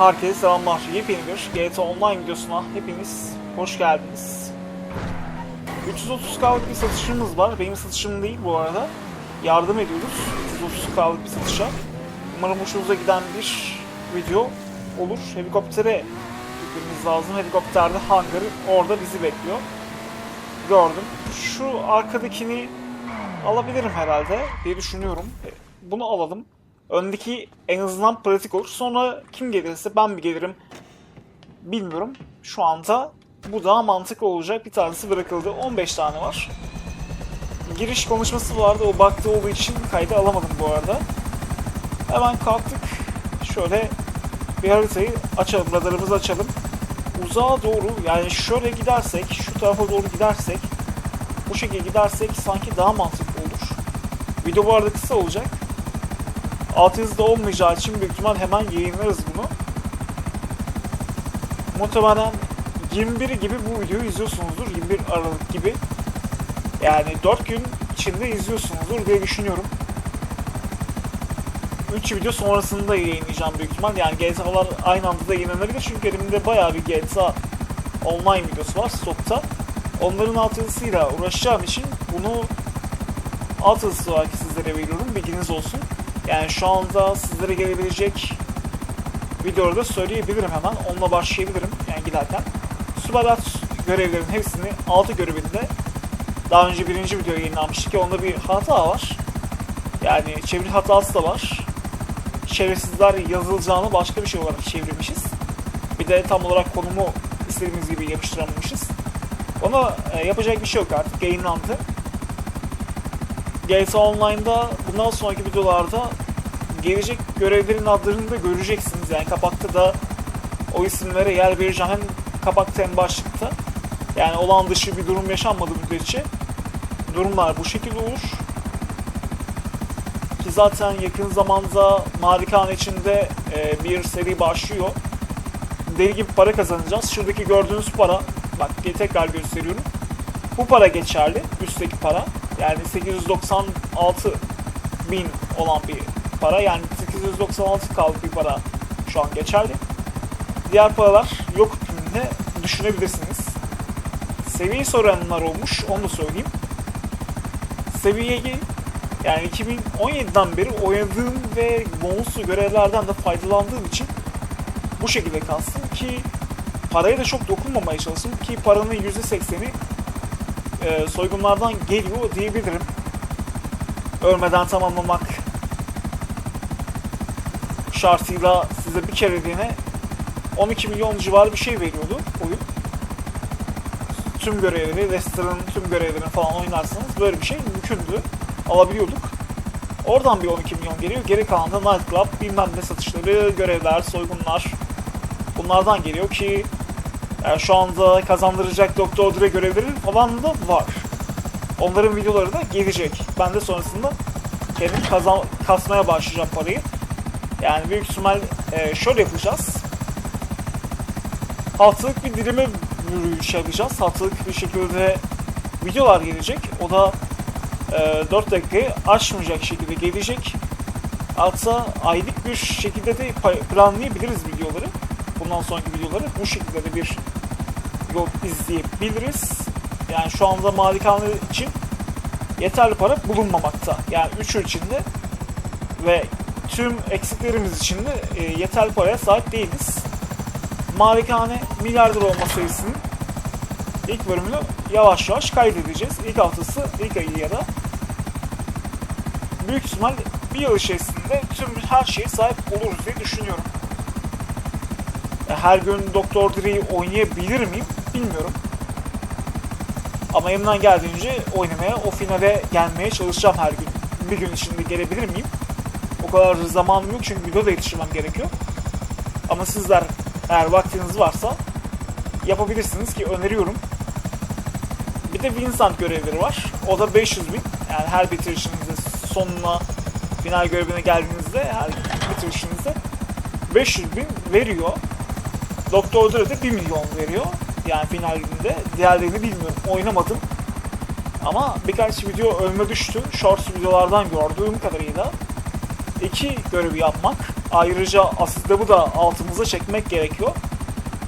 Herkese selamlar. Yepyeni bir GTA Online videosuna hepiniz hoş geldiniz. 330K'lık bir satışımız var. Benim satışım değil bu arada. Yardım ediyoruz 330K'lık bir satışa. Umarım hoşunuza giden bir video olur. Helikoptere gitmemiz lazım. Helikopterde hangarı orada bizi bekliyor. Gördüm. Şu arkadakini alabilirim herhalde diye düşünüyorum. E, Bunu alalım. Öndeki en azından pratik olur. Sonra kim gelirse ben mi gelirim bilmiyorum. Şu anda bu daha mantıklı olacak. Bir tanesi bırakıldı. 15 tane var. Giriş konuşması vardı. O baktı olduğu için kaydı alamadım bu arada. Hemen kalktık. Şöyle bir haritayı açalım. Radarımızı açalım. Uzağa doğru yani şöyle gidersek, şu tarafa doğru gidersek, bu şekilde gidersek sanki daha mantıklı olur. Video bu arada kısa olacak. Alt yazıda olmayacağı için büyük ihtimal hemen yayınlarız bunu. Muhtemelen 21 gibi bu videoyu izliyorsunuzdur. 21 Aralık gibi. Yani 4 gün içinde izliyorsunuzdur diye düşünüyorum. 3 video sonrasında yayınlayacağım büyük ihtimal. Yani GTA'lar aynı anda da yayınlanabilir. Çünkü elimde bayağı bir GTA online videosu var stokta. Onların alt yazısıyla uğraşacağım için bunu alt yazısı olarak sizlere veriyorum. Bilginiz olsun. Yani şu anda sizlere gelebilecek videoları da söyleyebilirim hemen. Onunla başlayabilirim yani giderken. Subadat görevlerin hepsini 6 görevinde daha önce birinci video yayınlanmıştı ki onda bir hata var. Yani çeviri hatası da var. Şerefsizler yazılacağını başka bir şey olarak çevirmişiz. Bir de tam olarak konumu istediğimiz gibi yapıştıramamışız. Ona e, yapacak bir şey yok artık yayınlandı. GTA Online'da bundan sonraki videolarda gelecek görevlerin adlarını da göreceksiniz. Yani kapakta da o isimlere yer vereceğim. Hem kapakta hem başlıkta. Yani olan dışı bir durum yaşanmadı müddetçe. Durumlar bu şekilde olur. Ki zaten yakın zamanda Malikane içinde e, bir seri başlıyor. Deli gibi para kazanacağız. Şuradaki gördüğünüz para, bak tekrar gösteriyorum. Bu para geçerli, üstteki para. Yani 896 bin olan bir para. Yani 896 kalıp bir para şu an geçerli. Diğer paralar yok hükmünde düşünebilirsiniz. Seviyeyi soranlar olmuş, onu da söyleyeyim. Seviyeyi yani 2017'den beri oynadığım ve bonuslu görevlerden de faydalandığım için bu şekilde kalsın ki paraya da çok dokunmamaya çalıştım ki paranın %80'i e, soygunlardan geliyor diyebilirim. Ölmeden tamamlamak şartıyla size bir kereliğine 12 milyon civarı bir şey veriyordu oyun. Tüm görevleri, restoranın tüm görevlerini falan oynarsanız böyle bir şey mümkündü. Alabiliyorduk. Oradan bir 12 milyon geliyor. Geri kalan da nightclub, bilmem ne satışları, görevler, soygunlar. Bunlardan geliyor ki yani şu anda kazandıracak Doktor Dre görevleri falan da var. Onların videoları da gelecek. Ben de sonrasında kendim kazan kasmaya başlayacağım parayı. Yani büyük ihtimal e, şöyle yapacağız. Haftalık bir dilime yürüyüş yapacağız. Haftalık bir şekilde videolar gelecek. O da e, 4 dakikayı aşmayacak şekilde gelecek. Hatta aylık bir şekilde de planlayabiliriz videoları. Bundan sonraki videoları bu şekilde de bir yol izleyebiliriz. Yani şu anda malikane için yeterli para bulunmamakta. Yani 3 yıl içinde ve tüm eksiklerimiz için de e, yeterli paraya sahip değiliz. Malikane milyarder olma sayısının ilk bölümünü yavaş yavaş kaydedeceğiz. İlk haftası, ilk ayı ya da büyük ihtimal bir yıl içerisinde tüm her şeye sahip oluruz diye düşünüyorum. Ya Her gün Doktor Dre'yi oynayabilir miyim bilmiyorum. Ama elimden geldiğince oynamaya, o finale gelmeye çalışacağım her gün. Bir gün içinde gelebilir miyim? O kadar zamanım yok çünkü video da yetiştirmem gerekiyor. Ama sizler eğer vaktiniz varsa yapabilirsiniz ki öneriyorum. Bir de Vincent görevleri var. O da 500 bin. Yani her bitirişinizde sonuna final görevine geldiğinizde her bitirişinizde 500 bin veriyor. Doktor Dre de 1 milyon veriyor. Yani finalinde. Diğerlerini bilmiyorum. Oynamadım. Ama birkaç video önüme düştü. Shorts videolardan gördüğüm kadarıyla iki görevi yapmak Ayrıca asistabı da altımıza çekmek gerekiyor.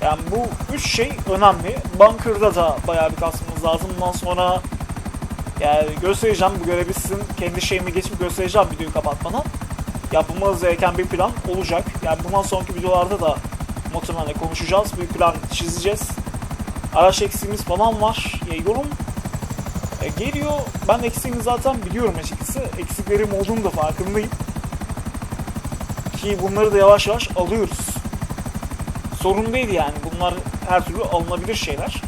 Yani bu üç şey önemli. Bunker'da da bayağı bir kasmamız lazım. Bundan sonra yani göstereceğim bu görevi sizin kendi şeyimi geçip göstereceğim videoyu kapatmadan. Yapılması gereken bir plan olacak. Yani bundan sonraki videolarda da muhtemelen konuşacağız. Bir plan çizeceğiz. Araç eksiğimiz falan var. Ya, yorum e, geliyor. Ben eksiğimi zaten biliyorum açıkçası. Eksiklerim olduğunu da farkındayım. Ki bunları da yavaş yavaş alıyoruz. Sorun değil yani. Bunlar her türlü alınabilir şeyler.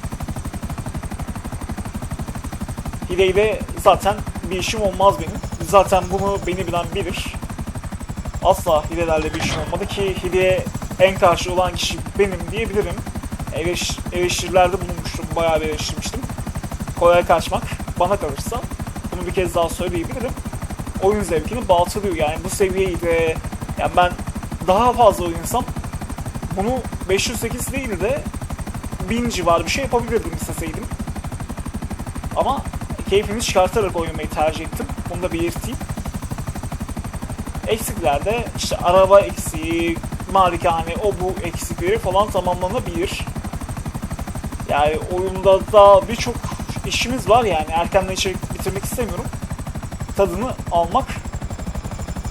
Hileyle zaten bir işim olmaz benim. Zaten bunu beni bilen bilir. Asla hilelerle bir işim olmadı ki hileye en karşı olan kişi benim diyebilirim. Eleş, eleştirilerde bulunmuştum, bayağı bir eleştirmiştim. Kolay kaçmak bana kalırsa bunu bir kez daha söyleyebilirim. Oyun zevkini baltalıyor yani bu seviyeyi de yani ben daha fazla oynansam bunu 508 değil de 1000 civarı bir şey yapabilirdim isteseydim. Ama keyfini çıkartarak oynamayı tercih ettim. Bunu da belirteyim. Eksiklerde işte araba eksiği, malikane, o bu eksikleri falan tamamlanabilir. Yani oyunda da birçok işimiz var yani erkenden içerik bitirmek istemiyorum. Tadını almak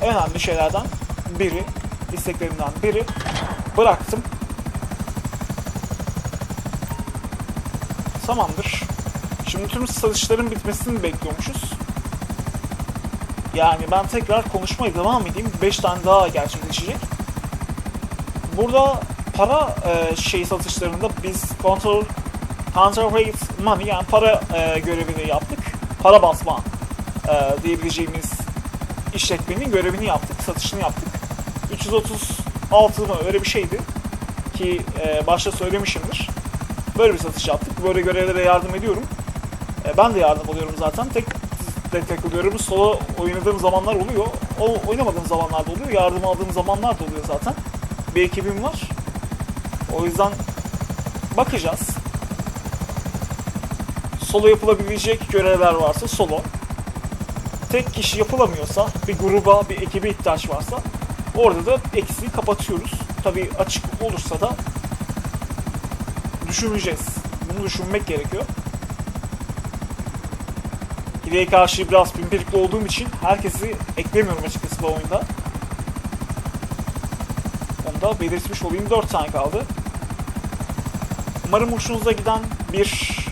en önemli şeylerden biri, isteklerimden biri. Bıraktım. Tamamdır. Şimdi tüm satışların bitmesini bekliyormuşuz. Yani ben tekrar konuşmaya devam edeyim. 5 tane daha gerçekleşecek. Burada para e, şey satışlarında biz control counterfeit money yani para e, görevini yaptık. Para basma e, diyebileceğimiz işletmenin görevini yaptık, satışını yaptık. 336 mı öyle bir şeydi ki e, başta söylemişimdir. Böyle bir satış yaptık. Böyle görevlere yardım ediyorum. E, ben de yardım alıyorum zaten. Tek de takılıyorum. Solo oynadığım zamanlar oluyor. O oynamadığım zamanlarda oluyor. Yardım aldığım zamanlar da oluyor zaten. Bir ekibim var. O yüzden bakacağız. Solo yapılabilecek görevler varsa solo. Tek kişi yapılamıyorsa, bir gruba, bir ekibe ihtiyaç varsa orada da eksiği kapatıyoruz. Tabii açık olursa da düşüneceğiz. Bunu düşünmek gerekiyor. Hileye karşı biraz pimpirikli olduğum için herkesi eklemiyorum açıkçası bu oyunda. Onu da belirtmiş olayım. 4 tane kaldı. Umarım hoşunuza giden bir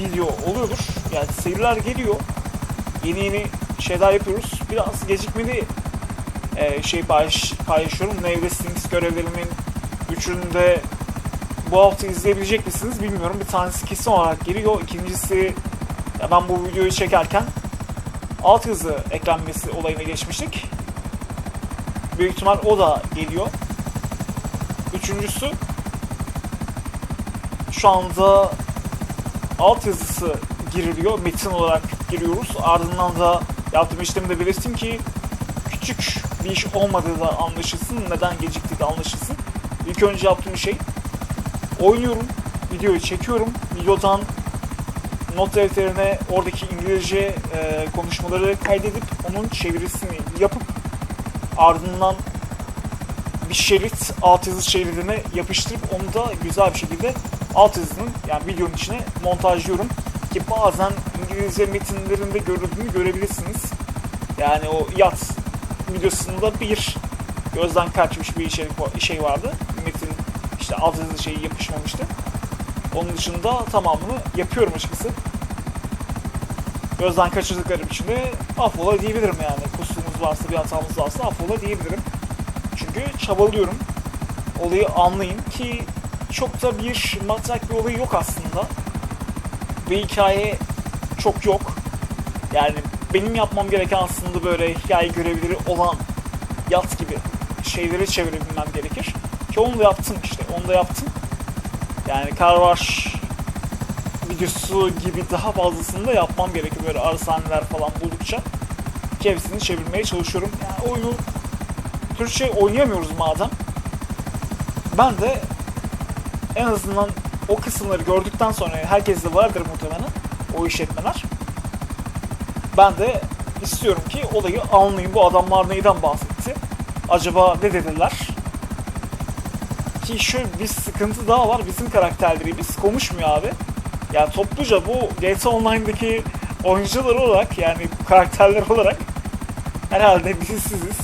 video oluyordur. Yani seyirler geliyor. Yeni yeni şeyler yapıyoruz. Biraz gecikmeli e, şey paylaş, paylaşıyorum. Nevre Stings görevlerimin üçünde bu hafta izleyebilecek misiniz bilmiyorum. Bir tanesi kesin olarak geliyor. İkincisi ya ben bu videoyu çekerken alt yazı eklenmesi olayına geçmiştik. Büyük ihtimal o da geliyor. Üçüncüsü şu anda alt yazısı giriliyor. Metin olarak giriyoruz. Ardından da yaptığım işlemi de belirttim ki küçük bir iş olmadığı da anlaşılsın. Neden geciktiği de anlaşılsın. İlk önce yaptığım şey oynuyorum. Videoyu çekiyorum. Videodan not defterine oradaki İngilizce e, konuşmaları kaydedip onun çevirisini yapıp ardından bir şerit alt yazı şeridine yapıştırıp onu da güzel bir şekilde alt yazının yani videonun içine montajlıyorum ki bazen İngilizce metinlerinde görüldüğünü görebilirsiniz. Yani o yat videosunda bir gözden kaçmış bir şey vardı. Metin işte alt yazı şeyi yapışmamıştı. Onun dışında tamamını yapıyorum açıkçası. Gözden kaçırdıklarım için de affola diyebilirim yani. Kusurumuz varsa, bir hatamız varsa affola diyebilirim. Çünkü çabalıyorum. Olayı anlayın ki çok da bir matrak bir olayı yok aslında. Bir hikaye çok yok. Yani benim yapmam gereken aslında böyle hikaye görevleri olan yat gibi şeyleri çevirebilmem gerekir. Ki onu da yaptım işte. Onu da yaptım. Yani Carwash videosu gibi daha fazlasını da yapmam gerekiyor böyle ara sahneler falan buldukça. Hepsini çevirmeye çalışıyorum. Yani oyunu Türkçe oynayamıyoruz madem. Ben de en azından o kısımları gördükten sonra herkeste vardır muhtemelen o işletmeler. Ben de istiyorum ki olayı anlayayım bu adamlar neyden bahsetti. acaba ne dediler? Ki şöyle bir sıkıntı daha var. Bizim karakterlerimiz konuşmuyor abi. Yani topluca bu GTA Online'daki oyuncular olarak yani karakterler olarak herhalde dilsiziz.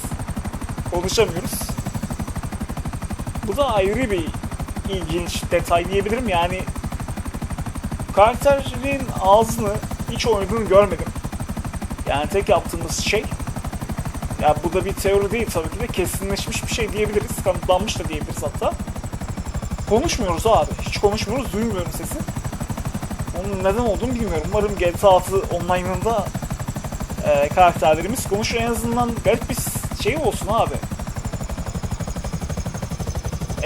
Konuşamıyoruz. Bu da ayrı bir ilginç detay diyebilirim. Yani karakterin ağzını hiç oynadığını görmedim. Yani tek yaptığımız şey ya bu da bir teori değil tabii ki de kesinleşmiş bir şey diyebiliriz. Kanıtlanmış da diyebiliriz hatta. Konuşmuyoruz abi. Hiç konuşmuyoruz. Duymuyorum sesi. Onun neden olduğunu bilmiyorum. Umarım GTA 6 online'ında e, karakterlerimiz konuşur. En azından garip bir şey olsun abi.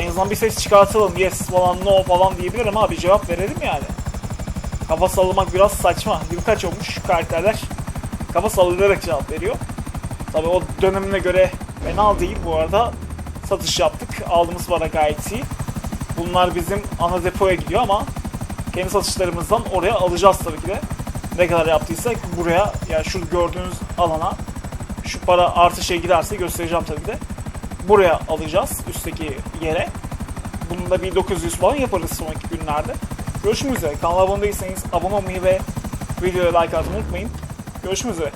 En azından bir ses çıkartalım. Yes falan no falan diyebilirim abi. Cevap verelim yani. Kafa sallamak biraz saçma. Yıl kaç olmuş karakterler kafa sallayarak cevap veriyor. Tabi o dönemine göre fena değil bu arada. Satış yaptık. Aldığımız para gayet iyi. Bunlar bizim ana depoya gidiyor ama kendi satışlarımızdan oraya alacağız tabii ki de. Ne kadar yaptıysak buraya yani şu gördüğünüz alana şu para artı şey giderse göstereceğim tabii ki de. Buraya alacağız üstteki yere. Bunu bir 900 falan yaparız sonraki günlerde. Görüşmek üzere. Kanala abone değilseniz abone olmayı ve videoya like atmayı unutmayın. Görüşmek üzere.